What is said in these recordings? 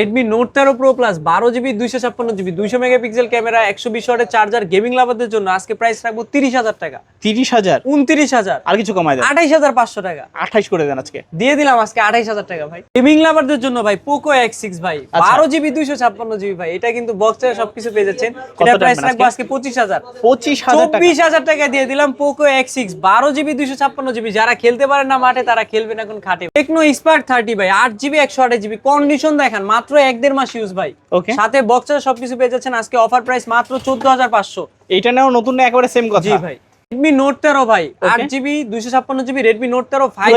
Redmi Note তেরো pro plus বারো GB দুইশো ছাপ্পান্ন জিবি দুইশো মেগাপিক্সেল ক্যামেরা একশো বিশ ওয়াটের চার্জার গেমিং লাভারদের জন্য আজকে প্রাইস রাখব তিরিশ হাজার টাকা। তিরিশ হাজার? উনত্রিশ হাজার। আর কিছু কমাই দেন। আঠাইশ হাজার পাঁচশো টাকা। আঠাইশ করে দেন আজকে। দিয়ে দিলাম আজকে আঠাইশ হাজার টাকা ভাই। গেমিং লাভারদের জন্য ভাই পোকো এক্স সিক্স ভাই আচ্ছা। বারো জিবি দুইশো ছাপ্পান্ন জিবি ভাই এটা কিন্তু বক্সে সবকিছু পেয়ে যাচ্ছেন। এটা প্রাইস রাখব আজকে? পঁচিশ হাজার। পঁচিশ হাজার চব্বিশ হাজার টাকা দিয়ে দিলাম পোকো এক্স সিক্স বারো জিবি দুইশো ছাপ্পান্ন জিবি। যারা খেলতে পারেন না মাঠে তারা খেলবেন এখন খাটে। টেকনো স্পার্ক থার্টি ভাই আট জিবি একশো আঠাশ জিবি। কন্ডিশন দেখান মাত্র এক দেড় মাস ইউজ ভাই। ওকে সাথে বক্সার সবকিছু পেয়ে যাচ্ছেন আজকে অফার প্রাইস মাত্র চোদ্দ হাজার পাঁচশো। এটা নেওয়া নতুন না একেবারে সেম কথা। জি ভাই। রেডমি নোট তেরো ভাই. আট জিবি দুইশো ছাপ্পান্ন জিবি রেডমি নোট তেরো ফাইভ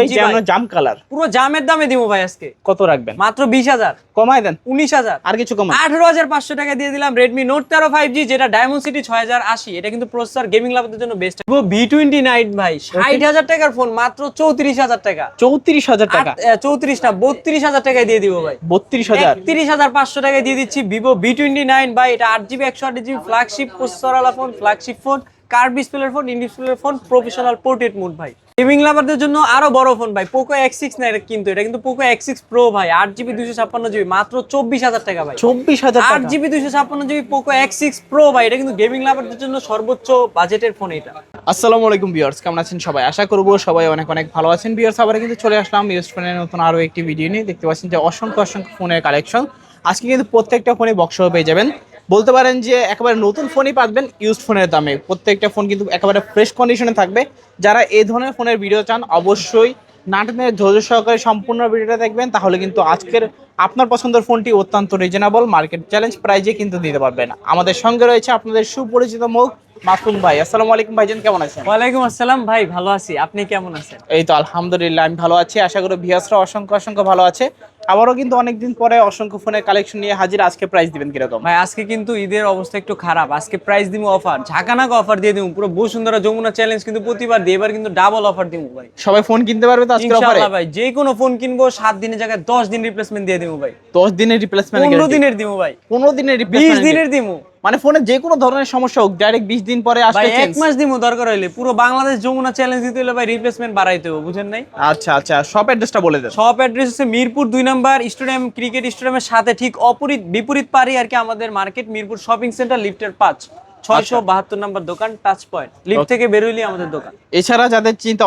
জাম কালার পুরো জামের দামে দিব ভাই আজকে। কত রাখবেন? মাত্র বিশ হাজার। কমাই দেন। উনিশ হাজার। আর কিছু কমাই আঠারো হাজার পাঁচশো টাকা দিয়ে দিলাম রেডমি নোট তেরো ফাইভ জি যেটা ডায়মন্ড সিটি ছয় হাজার আশি। এটা কিন্তু প্রসেসর গেমিং লাভদের জন্য বেস্ট ভি টোয়েন্টি নাইন ভাই। ষাট হাজার টাকার ফোন মাত্র চৌত্রিশ হাজার টাকা। চৌত্রিশ হাজার টাকা? চৌত্রিশ না বত্রিশ হাজার টাকায় দিয়ে দিব ভাই। বত্রিশ হাজার? একত্রিশ হাজার পাঁচশো টাকায় দিয়ে দিচ্ছি ভিভো ভি টোয়েন্টি নাইন ভাই। এটা আট জিবি একশো আট জিবি ফ্ল্যাগশিপ প্রসেসরওয়ালা ফোন ফ্ল্যাগশিপ ফোন কার ডিসপ্লের ফোন ইন ডিসপ্লের ফোন প্রফেশনাল পোর্ট্রেট মোড ভাই। গেমিং লাভারদের জন্য আরও বড় ফোন ভাই পোকো এক্স সিক্স না এটা কিন্তু এটা কিন্তু পোকো এক্স সিক্স প্রো ভাই আট জিবি দুইশো ছাপ্পান্ন জিবি মাত্র চব্বিশ হাজার টাকা ভাই। চব্বিশ হাজার আট জিবি দুইশো ছাপ্পান্ন GB Poco X six Pro ভাই এটা কিন্তু গেমিং লাভারদের জন্য সর্বোচ্চ বাজেটের ফোন এটা। আসসালামু আলাইকুম ভিউয়ার্স কেমন আছেন সবাই? আশা করব সবাই অনেক অনেক ভালো আছেন। ভিউয়ার্স আবার কিন্তু চলে আসলাম ইউজ ফোনের নতুন আরও একটি ভিডিও নিয়ে। দেখতে পাচ্ছেন যে অসংখ্য অসংখ্য ফোনের কালেকশন আজকে কিন্তু প্রত্যেকটা ফোনে বক্স পেয়ে যাবেন। বলতে পারেন যে একেবারে নতুন ফোনই পাবেন ইউজ ফোনের দামে। প্রত্যেকটা ফোন কিন্তু একেবারে ফ্রেশ কন্ডিশনে থাকবে। যারা এই ধরনের ফোনের ভিডিও চান অবশ্যই নাটনের ধৈর্য সহকারে সম্পূর্ণ ভিডিওটা দেখবেন। তাহলে কিন্তু আজকের আপনার পছন্দের ফোনটি অত্যন্ত রিজনেবল মার্কেট চ্যালেঞ্জ প্রাইজে কিন্তু দিতে পারবেন। আমাদের সঙ্গে রয়েছে আপনাদের সুপরিচিত মুখ মাসুম ভাই। আসসালামু আলাইকুম ভাইজান কেমন আছেন? ওয়ালাইকুম আসসালাম ভাই ভালো আছি। আপনি কেমন আছেন? এই তো আলহামদুলিল্লাহ আমি ভালো আছি। আশা করি ভিয়াসরা অসংখ্য অসংখ্য ভালো আছে। আবারও কিন্তু অনেকদিন পরে অসংখ্য ফোনের কালেকশন নিয়ে হাজির আজকে প্রাইস দিবেন কীরকম? ভাই আজকে কিন্তু ঈদের অবস্থা একটু খারাপ। আজকে প্রাইস দিব অফার ঝাঁকানাক অফার দিয়ে দিব পুরো বসুন্ধরা যমুনা চ্যালেঞ্জ কিন্তু প্রতিবার দিয়ে এবার কিন্তু ডাবল অফার দিব ভাই। সবাই ফোন কিনতে পারবে তো আজকে অফারে ভাই যে কোনো ফোন কিনবো সাত দিনের জায়গায় দশ দিন রিপ্লেসমেন্ট দিয়ে দিব ভাই। 10 দিনের রিপ্লেসমেন্ট পনেরো দিনের দিব ভাই। 15 দিনের বিশ রিপ্লেসমেন্ট দিনের দিব মানে ফোনে যে কোনো ধরনের সমস্যা হোক ডাইরেক্ট 20 দিন পরে আসলে এক মাস দিব দরকার হইলে। পুরো বাংলাদেশ যমুনা চ্যালেঞ্জ দিতে হলে ভাই রিপ্লেসমেন্ট বাড়াইতে হবে বুঝেন নাই? আচ্ছা আচ্ছা সব অ্যাড্রেসটা বলে দেন। শপ অ্যাড্রেস হচ্ছে মিরপুর দুই নাম্বার স্টেডিয়াম ক্রিকেট স্টেডিয়ামের সাথে ঠিক অপরিত বিপরীত পারি আর কি আমাদের মার্কেট মিরপুর শপিং সেন্টার লিফটের পাঁচ। ছয়শো বাহাত্তর নাম্বার দোকান টাচ পয়েন্ট লিফট থেকে বেরোইলে আমাদের দোকান। এছাড়া যাদের চিন্তা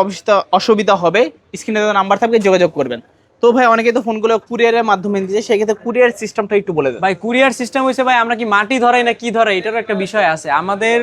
অসুবিধা হবে স্ক্রিনে নাম্বার থাকবে যোগাযোগ করবেন। তো ভাই, অনেকে তো ফোনগুলো কুরিয়ারের মাধ্যমে দিচ্ছে সেক্ষেত্রে কুরিয়ার সিস্টেমটা একটু বলে দেন। ভাই কুরিয়ার সিস্টেম হয়েছে ভাই, আমরা কি মাটি ধরাই না কি ধরাই, এটারও একটা বিষয় আছে। আমাদের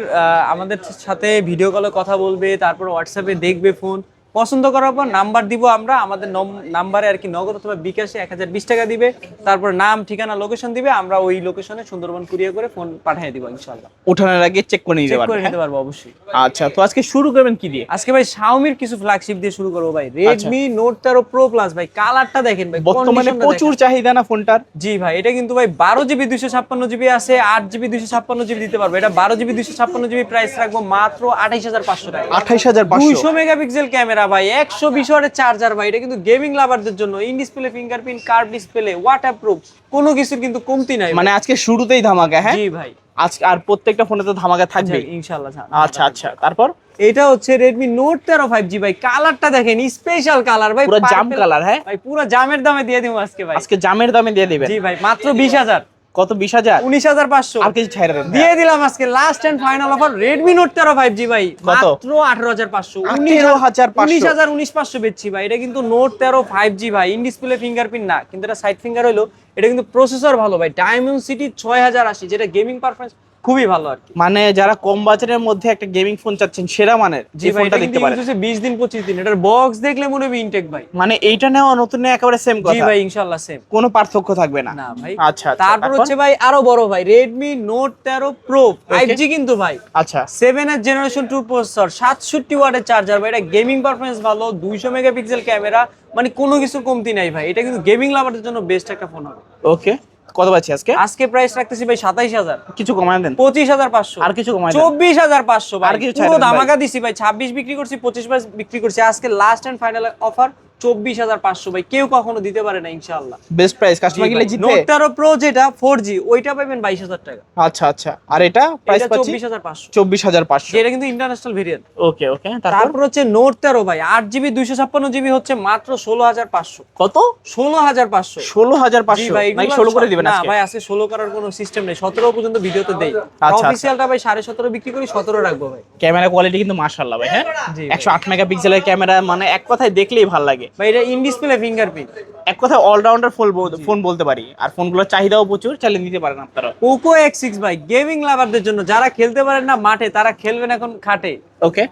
আমাদের সাথে ভিডিও কলে কথা বলবে, তারপর হোয়াটসঅ্যাপে দেখবে ফোন পছন্দ করার পর নাম্বার দিব আমরা আমাদের নাম্বারে আর কি নগদ অথবা বিকাশে এক হাজার বিশ টাকা দিবে। তারপর নাম ঠিকানা লোকেশন দিবে আমরা ওই লোকেশনে সুন্দরবন কুরিয়ার করে ফোন পাঠিয়ে দিব ইনশাল্লাহ ওঠানোর আগে চেক করে নিতে করে পারবেন নিতে পারব অবশ্যই। আচ্ছা তো আজকে শুরু করবেন কি দিয়ে? আজকে ভাই শাওমির কিছু ফ্ল্যাগশিপ দিয়ে শুরু করব ভাই। রেডমি নোট তেরো প্রো প্লাস ভাই কালারটা দেখেন ভাই বর্তমানে প্রচুর চাহিদা না ফোনটার? জি ভাই এটা কিন্তু ভাই বারো জিবি দুইশো ছাপ্পান্ন জিবি আছে আট জিবি দুইশো ছাপ্পান্ন জিবি দিতে পারব। এটা বারো জিবি দুইশো ছাপ্পান্ন জিবি প্রাইস রাখব মাত্র আঠাইশ হাজার পাঁচশো টাকা। আঠাইশ হাজার দুইশো মেগাপিক্সেল ক্যামেরা ভাই একশো বিশ ওয়াটের চার্জার ভাই এটা কিন্তু গেমিং লাভারদের জন্য in display fingerprint curve display waterproof কোনো কিছুর কিন্তু কমতি নাই মানে আজকে শুরুতেই ধামাকা হ্যাঁ? জি ভাই। আজকে আর প্রত্যেকটা ফোনে তো ধামাকা থাকবে? ইনশাল্লাহ আচ্ছা আচ্ছা তারপর? এটা হচ্ছে রেডমি নোট তেরো ফাইভ জি ভাই কালারটা দেখেন স্পেশাল কালার ভাই পুরো জাম কালার হ্যাঁ? ভাই পুরো জামের দামে দিয়ে দিব আজকে ভাই। আজকে জামের দামে দিয়ে দিবেন। জি ভাই মাত্র বিশ হাজার। কত? বিশ হাজার? উনিশ হাজার পাঁচশো। আর কিছু ছাইরা দিয়ে দিলাম আজকে last and final offer Note তেরো ফাইভ জি ভাই। মাত্র আঠারো হাজার পাঁচশো। 18,500 উনিশ হাজার উনিশ পাঁচশো বেচছি ভাই। এটা কিন্তু নোট তেরো ফাইভ জি ভাই। ইন ডিসপ্লে ফিঙ্গারপ্রিন্ট না। কিন্তু এটা সাইড ফিঙ্গার হলো এটা কিন্তু প্রসেসর ভালো ভাই। ডায়মন্ড সিটি ছয় হাজার আশি যেটা গেমিং পারফরমেন্স খুবই ভালো আর কি। মানে যারা কম বাজারের মধ্যে একটা গেমিং ফোন চাচ্ছেন সেরা মানের যে ফোনটা দেখতে পারেন। হচ্ছে বিশ দিন পঁচিশ দিন। এটার বক্স দেখলে মনে হবে ইনটেক ভাই। মানে এইটা নেওয়া নতুন নেওয়া একেবারে সেম জি ভাই ইনশাল্লাহ সেম কোনো পার্থক্য থাকবে না। না ভাই। আচ্ছা আচ্ছা তারপর হচ্ছে ভাই আরও বড় ভাই নোট তেরো প্রো ফাইভ জি কিন্তু ভাই। আচ্ছা। সেভেন এর জেনারেশন টু প্রসেসর সাতষট্টি ওয়াটের চার্জার ভাই এটা গেমিং পারফরমেন্স ভালো দুইশো মেগাপিক্সেল ক্যামেরা মানে কোনো কিছু কমতি নাই ভাই। এটা কিন্তু গেমিং লাভারদের জন্য বেস্ট একটা ফোন হবে। ওকে কত পাচ্ছি আজকে? আজকে প্রাইস রাখতেছি ভাই সাতাইশ হাজার। কিছু কমায় দেন। পঁচিশ হাজার পাঁচশো। আর কিছু কমায় চব্বিশ হাজার পাঁচশো আর কিছু। ধামাকা দিছি ভাই ছাব্বিশ বিক্রি করছি পঁচিশ বিক্রি করছি। আজকে লাস্ট এন্ড ফাইনাল অফার চব্বিশ হাজার পাঁচশো ভাই কেউ কখনো দিতে পারে না ইনশাল্লাহ বেস্ট প্রাইস কাস্টমার গেলে জিতবে? নোট তেরো প্রো যেটা ফোর জি ওইটা পাবেন বাইশ হাজার টাকা। আচ্ছা আচ্ছা। আর এটা প্রাইস চব্বিশ হাজার পাঁচশো। চব্বিশ হাজার পাঁচশো। যেটা কিন্তু ইন্টারন্যাশনাল ভেরিয়েন্ট ওকে ওকে তারপর? তারপর হচ্ছে নোট তেরো ভাই আট জিবি দুইশো ছাপ্পান্ন জিবি হচ্ছে মাত্র ষোলো হাজার পাঁচশো। কত? ষোলো হাজার পাঁচশো। ষোলো হাজার পাঁচশো। এগুলো ষোলো করে দিবেন না ভাই আজকে ষোলো করার কোনো সিস্টেম নেই। সতেরো পর্যন্ত ভিডিওতে দেই। আচ্ছা। অফিসিয়ালটা ভাই সাড়ে সতেরো বিক্রি করি সতেরো রাখব ভাই। ক্যামেরা কোয়ালিটি কিন্তু মাশাআল্লাহ ভাই হ্যাঁ? একশো আট মেগাপিক্সেলের ক্যামেরা মানে এক কথায় দেখলেই ভালো লাগে। ভাই এটা ইন ডিসপ্লে ফিঙ্গারপ্রিন্ট এক কথায় অলরাউন্ডার ফোন ফোন বলতে পারি। আর ফোনগুলোর চাহিদাও প্রচুর চালিয়ে নিতে পারেন আপনারা পোকো এক্স সিক্স ভাই গেমিং লাভারদের জন্য যারা খেলতে পারেন না মাঠে তারা খেলবেন এখন খাটে। ওকে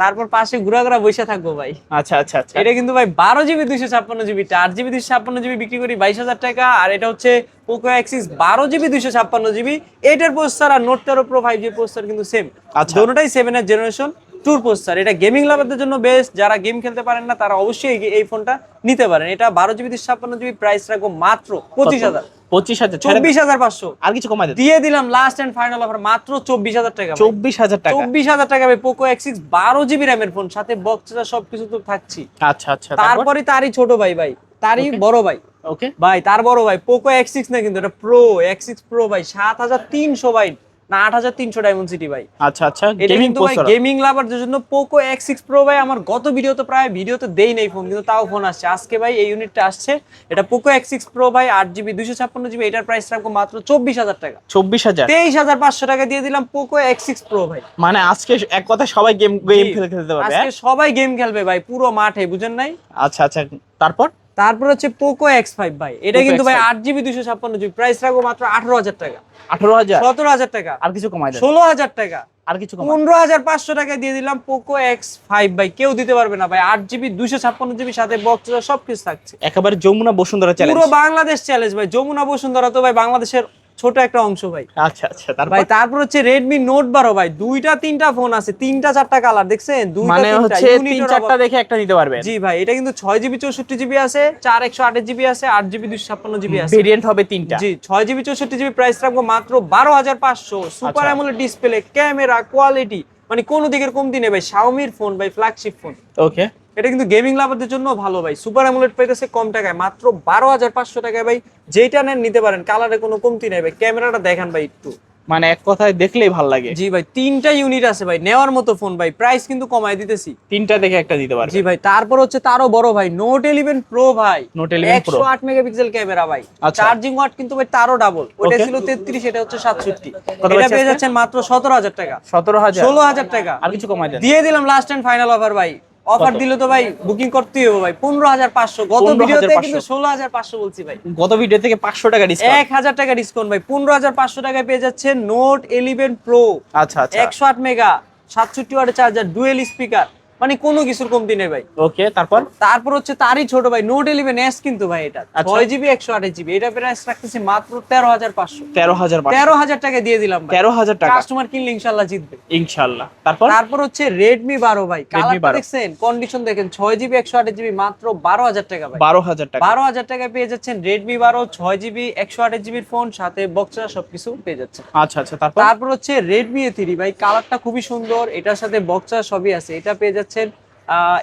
তারপর পাশে ঘুরা ঘুরা বসে থাকব ভাই। আচ্ছা আচ্ছা আচ্ছা। এটা কিন্তু ভাই বারো জিবি দুইশো ছাপ্পান্ন জিবি চার জিবি দুইশো ছাপ্পান্ন জিবি বিক্রি করি বাইশ হাজার টাকা। আর এটা হচ্ছে পোকো এক্সিস বারো জিবি দুইশো ছাপ্পান্ন জিবি এটার প্রস্তার আর নোট তেরো প্রো ফাইভ জি প্রস্তার কিন্তু সেম আচ্ছা। দোনোটাই সেভেনের জেনারেশন টুর প্রস্তার এটা গেমিং লাভারদের জন্য বেস্ট যারা গেম খেলতে পারেন না তারা অবশ্যই এই- ফোনটা নিতে পারেন। এটা বারো জিবি ছাপ্পান্ন জিবি প্রাইস রাখব মাত্র পঁচিশ হাজার। পঁচিশ হাজার। চব্বিশ হাজার পাঁচশো। আর কিছু কমাই দিয়ে দিলাম লাস্ট এন্ড ফাইনাল অফার মাত্র চব্বিশ হাজার টাকা চব্বিশ হাজার টাকা। চব্বিশ হাজার টাকা পোকো বারো জিবি র্যামের ফোন সাথে বক্সটা সবকিছু তো থাকছি। আচ্ছা আচ্ছা। তারপর? তারপরে তারই ছোট ভাই ভাই। তারই বড় ভাই। ওকে ভাই তার বড় ভাই পোকো এক্স সিক্স না কিন্তু এটা প্রো এক্স সিক্স প্রো ভাই সাত হাজার তিনশো ভাই। না আট হাজার তিনশো ডায়মন্ড সিটি ভাই। আচ্ছা আচ্ছা গেমিং ভাই গেমিং লাভারদের জন্য পোকো এক্স সিক্স প্রো ভাই আমার গত ভিডিওতে প্রায় ভিডিওতে দেই নেই ফোন কিন্তু তাও ফোন আসছে। আজকে ভাই এই ইউনিটটা আসছে। এটা পোকো এক্স সিক্স প্রো ভাই আট জিবি দুইশো ছাপ্পান্ন জিবি এটার প্রাইস রাখব মাত্র চব্বিশ হাজার টাকা। চব্বিশ হাজার? তেইশ হাজার পাঁচশো টাকা দিয়ে দিলাম পোকো এক্স সিক্স প্রো ভাই। মানে আজকে এক কথা সবাই গেম গেম খেলতে পারবে আজকে হ্যাঁ? সবাই গেম খেলবে ভাই পুরো মাঠে বুঝেন নাই? আচ্ছা আচ্ছা তারপর? তারপর হচ্ছে পোকো এক্স ফাইভ ভাই। এটা কিন্তু ভাই আট জিবি দুশো ছাপ্পান্ন জিবি প্রাইস রাখব মাত্র আঠারো হাজার টাকা। আঠারো হাজার? সতেরো হাজার টাকা। আর কিছু কমাই ষোলো হাজার টাকা। আর কিছু পনেরো হাজার পাঁচশো টাকায় দিয়ে দিলাম পোকো এক্স ফাইভ ভাই। কেউ দিতে পারবে না ভাই। আট জিবি দুশো ছাপ্পান্ন জিবি সাথে বক্স সব কিছু থাকছে। একেবারে যমুনা বসুন্ধরা চ্যালেঞ্জ পুরো বাংলাদেশ চ্যালেঞ্জ ভাই। যমুনা বসুন্ধরা তো ভাই বাংলাদেশের ছোট একটা অংশ ভাই। আচ্ছা আচ্ছা তারপর? ভাই তারপর হচ্ছে রেডমি নোট বারো ভাই দুইটা তিনটা ফোন আছে তিনটা চারটা কালার দেখছেন? দুইটা মানে হচ্ছে তিন চারটা দেখে একটা নিতে পারবেন। জি ভাই এটা কিন্তু ছয় জিবি চৌষট্টি জিবি আছে চার একশো আটের জিবি আছে আট জিবি দুশো ছাপ্পান্ন জিবি আছে। ভেরিয়েন্ট হবে তিনটা। জি ছয় জিবি চৌষট্টি জিবি প্রাইস রাখব মাত্র বারো হাজার পাঁচশো। Super. AMOLED display camera quality মানে কোনো দিকের কমতি নেই ভাই শাওমির ফোন ভাই ফ্ল্যাগশিপ ফোন ওকে এটা কিন্তু গেমিং লাভারদের জন্য ভালো ভাই। সুপার অ্যামোলেড পাইতেছে কম টাকায় মাত্র বারো হাজার পাঁচশো টাকায় ভাই। যেটা নেন নিতে পারেন কালারে কোনো কমতি নেই ভাই। ক্যামেরাটা দেখান ভাই একটু। মানে এক কথায় দেখলেই ভালো লাগে। জি ভাই তিনটা ইউনিট আছে ভাই নেওয়ার মতো ফোন ভাই। প্রাইস কিন্তু কমায় দিতেছি। তিনটা দেখে একটা দিতে পারবে। জি ভাই তারপর হচ্ছে তারও বড় ভাই নোট ইলেভেন প্রো ভাই। Note 11 Pro। একশো আট মেগাপিক্সেল ক্যামেরা ভাই। আচ্ছা। চার্জিং ওয়াট কিন্তু ভাই তারও ডাবল ওটা ছিল তেত্রিশ এটা হচ্ছে সাতষট্টি। কত এটা পেয়ে যাচ্ছেন মাত্র সতেরো হাজার টাকা। সতেরো হাজার। ষোলো হাজার টাকা। আর কিছু কমাই দেন। দিয়ে দিলাম লাস্ট এন্ড ফাইনাল অফার ভাই। অফার? দিলে তো ভাই বুকিং করতেই হবে ভাই। পনেরো হাজার পাঁচশো। গত 15,500 ভিডিওতে কিন্তু ষোলো হাজার পাঁচশো বলছি ভাই। গত ভিডিও থেকে পাঁচশো টাকা ডিসকাউন্ট এক হাজার টাকা ডিসকাউন্ট ভাই। পনেরো হাজার পাঁচশো টাকায় পেয়ে যাচ্ছে নোট এলিভেন প্রো আচ্ছা আচ্ছা। একশো আট মেগা সাতষট্টি ওয়াটের চার্জার ডুয়েল স্পিকার মানে কোনো কিছুর কমতি নেই ভাই। ওকে তারপর? তারপর হচ্ছে তারই ছোট ভাই নোট ইলেভেন এস কিন্তু ভাই এটা। আচ্ছা। ছয় জিবি একশো আঠাশ জিবি এটা প্রাইস রাখতেছি মাত্র তেরো হাজার পাঁচশো। তেরো হাজার তেরো হাজার টাকা দিয়ে দিলাম তেরো হাজার টাকা। কাস্টমার কিনলে ইনশাল্লাহ জিতবে। ইনশাল্লাহ তারপর? তারপর হচ্ছে রেডমি বারো ভাই। কালারটা 12 দেখছেন? কন্ডিশন দেখেন ছয় জিবি একশো আঠাশ জিবি মাত্র বারো হাজার টাকা ভাই। বারো হাজার টাকা। বারো হাজার টাকায় পেয়ে যাচ্ছেন রেডমি বারো ছয় জিবি একশো আঠাশ জিবির ফোন সাথে বক্সা সবকিছু পেয়ে যাচ্ছেন। আচ্ছা আচ্ছা তারপর? তারপর হচ্ছে রেডমি এ থ্রি ভাই। কালারটা খুবই সুন্দর এটার সাথে বক্সা সবই আছে। এটা পেয়ে যাচ্ছেন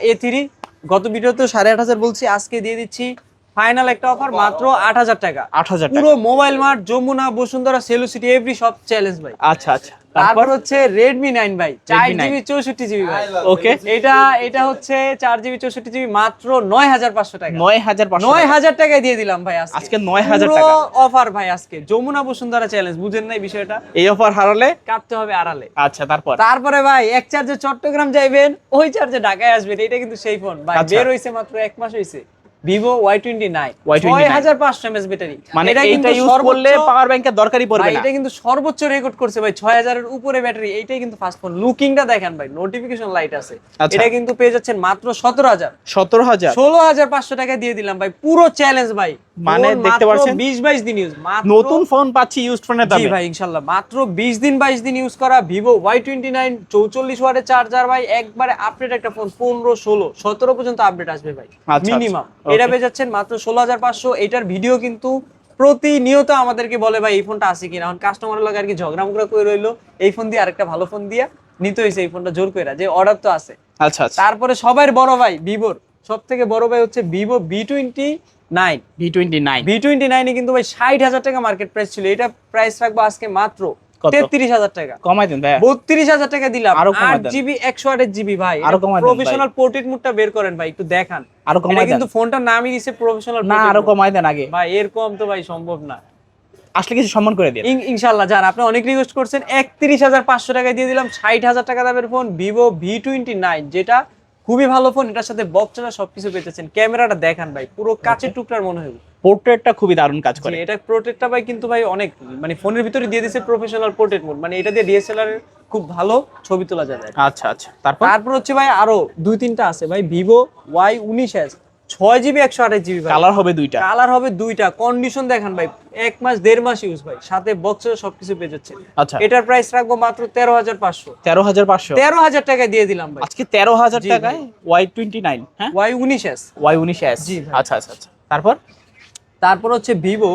এ থ্রি গত ভিডিওতে সাড়ে আট হাজার বলছি আজকে দিয়ে দিচ্ছি ফাইনাল একটা অফার মাত্র আট হাজার টাকা। আট হাজার পুরো মোবাইল মার্ট যমুনা বসুন্ধরা সেলুসিটি এভরি সব চ্যালেঞ্জ ভাই। আচ্ছা আচ্ছা। তারপর হচ্ছে রেডমি নাইন ভাই। চার Redmi 9 জিবি চৌষট্টি জিবি ভাই। ওকে এটা এটা হচ্ছে চার জিবি চৌষট্টি জিবি মাত্র নয় হাজার পাঁচশো টাকা। নয় হাজার নয় হাজার টাকায় দিয়ে দিলাম ভাই আজকে। আজকে 9,000 পুরো টাকা। অফার ভাই আজকে। যমুনা বসুন্ধরা চ্যালেঞ্জ বুঝেন নাই বিষয়টা? এই অফার হারালে? কাটতে হবে আড়ালে। আচ্ছা তারপর? তারপরে ভাই এক চার্জে চট্টগ্রাম যাইবেন ওই চার্জে ঢাকায় আসবেন এটা কিন্তু সেই ফোন ভাই আচ্ছা। বের হইছে মাত্র এক মাস হইছে। ভিভো ওয়াই টোয়েন্টি নাইন ছয় হাজার পাঁচশো এমএস ব্যাটারি মানে এইটা ইউজ করলে পাওয়ার ব্যাংকের দরকারই পড়বে এটা কিন্তু সর্বোচ্চ রেকর্ড করছে ভাই ছয় হাজারের উপরে ব্যাটারি এইটাই কিন্তু ফাস্ট ফোন লুকিংটা দেখেন ভাই নোটিফিকেশন লাইট আছে। আচ্ছা। এটা কিন্তু পেয়ে যাচ্ছেন মাত্র সতেরো হাজার। সতেরো হাজার। ষোলো হাজার পাঁচশো টাকা দিয়ে দিলাম ভাই পুরো চ্যালেঞ্জ ভাই। মানে দেখতে পাচ্ছেন? বিশ বাইশ দিন ইউজ নতুন ফোন পাচ্ছি ইউজ ফোনের জি ভাই ইনশাল্লাহ। মাত্র বিশ দিন বাইশ দিন ইউজ করা টোয়েন্টি নাইন চৌচল্লিশ ওয়াটের চার্জার ভাই একবারে আপডেট একটা ফোন পনেরো ষোলো সতেরো পর্যন্ত আপডেট আসবে ভাই। আচ্ছা, মিনিমাম আচ্ছা, এটা okay. পেয়ে যাচ্ছেন মাত্র ষোলো হাজার পাঁচশো। এটার ভিডিও কিন্তু প্রতিনিয়ত আমাদেরকে বলে ভাই এই ফোনটা আছে কিনা। এখন কাস্টমারের লগে আর কি ঝগড়া মুগড়া করে রইল। এই ফোন দিয়ে আরেকটা ভালো ফোন দিয়া নিতে হয়েছে এই ফোনটা জোর করে যে অর্ডার তো আছে। আচ্ছা আচ্ছা। তারপরে সবার বড় ভাই ভিভোর সব থেকে বড় ভাই হচ্ছে Vivo V twenty nine V twenty nine V twenty নাইনে কিন্তু ভাই ষাট হাজার টাকা মার্কেট প্রাইস ছিল। এটা প্রাইস রাখব আজকে মাত্র তেত্রিশ হাজার টাকা। কমাই দেন ভাইয়া। বত্রিশ হাজার টাকা দিলাম। আরও আট জিবি একশো আটের জিবি ভাই। আরও কমায় প্রফেশনাল পোর্ট্রেট মুডটা বের করেন ভাই একটু দেখান। আরও এটা কমাই কিন্তু ফোনটার নামই দিছে প্রফেশনাল না আরও কমাই দেন আগে। ভাই এর কম তো ভাই সম্ভব না। আসলে কিছু সম্মান করে দিন ইনশাল্লাহ যান আপনি অনেক রিকোয়েস্ট করছেন। একত্রিশ হাজার পাঁচশো টাকায় দিয়ে দিলাম ষাট হাজার টাকা দামের phone Vivo V twenty nine যেটা খুবই ভালো ফোন এটার সাথে বক্সটা সবকিছু পেতেছেন। ক্যামেরাটা দেখান ভাই পুরো কাচের টুকরার মনে হয়। পোর্ট্রেটটা খুবই দারুণ কাজ করে। এটা পোর্ট্রেটটা ভাই কিন্তু ভাই অনেক মানে ফোনের ভিতরে দিয়ে দিয়েছে প্রফেশনাল পোর্ট্রেট মোড মানে এটা দিয়ে ডিএসএলআর খুব ভালো ছবি তোলা যায় আচ্ছা আচ্ছা। তারপর? তারপর হচ্ছে ভাই আরও দুই তিনটা আছে ভাই ভিভো ওয়াই উনিশ এস ছয় জিবি একশো আঠাশ জিবি কালার হবে দুইটা। কালার হবে দুইটা। কন্ডিশন দেখান ভাই। এক মাস দেড় মাস ইউজ ভাই। সাথে বক্স সবকিছু পেয়ে যাচ্ছে আচ্ছা। এটার প্রাইস রাখব মাত্র তেরো হাজার পাঁচশো। তেরো হাজার পাঁচশো? তেরো হাজার টাকা দিয়ে দিলাম ভাই। আজকে তেরো হাজার টাকায় ওয়াই টোয়েন্টি নাইন হ্যাঁ? ওয়াই উনিশ এস ওয়াই উনিশ এস জি, আচ্ছা আচ্ছা আচ্ছা। তারপর? তারপর হচ্ছে ভিভো